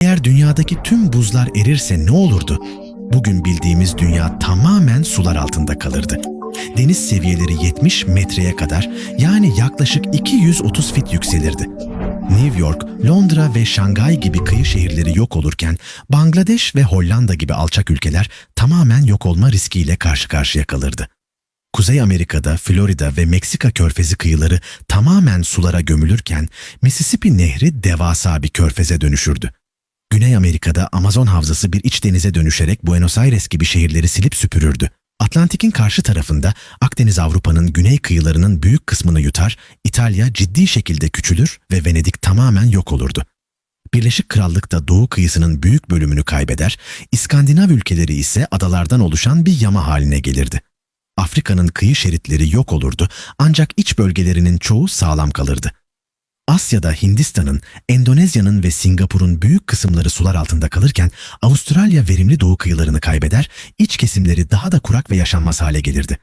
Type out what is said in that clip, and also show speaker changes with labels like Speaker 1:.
Speaker 1: Eğer dünyadaki tüm buzlar erirse ne olurdu? Bugün bildiğimiz dünya tamamen sular altında kalırdı. Deniz seviyeleri 70 metreye kadar yani yaklaşık 230 fit yükselirdi. New York, Londra ve Şangay gibi kıyı şehirleri yok olurken Bangladeş ve Hollanda gibi alçak ülkeler tamamen yok olma riskiyle karşı karşıya kalırdı. Kuzey Amerika'da Florida ve Meksika körfezi kıyıları tamamen sulara gömülürken Mississippi Nehri devasa bir körfeze dönüşürdü. Güney Amerika'da Amazon havzası bir iç denize dönüşerek Buenos Aires gibi şehirleri silip süpürürdü. Atlantik'in karşı tarafında Akdeniz Avrupa'nın güney kıyılarının büyük kısmını yutar, İtalya ciddi şekilde küçülür ve Venedik tamamen yok olurdu. Birleşik Krallık da doğu kıyısının büyük bölümünü kaybeder, İskandinav ülkeleri ise adalardan oluşan bir yama haline gelirdi. Afrika'nın kıyı şeritleri yok olurdu ancak iç bölgelerinin çoğu sağlam kalırdı. Asya'da Hindistan'ın, Endonezya'nın ve Singapur'un büyük kısımları sular altında kalırken Avustralya verimli doğu kıyılarını kaybeder, iç kesimleri daha da kurak ve yaşanmaz hale gelirdi.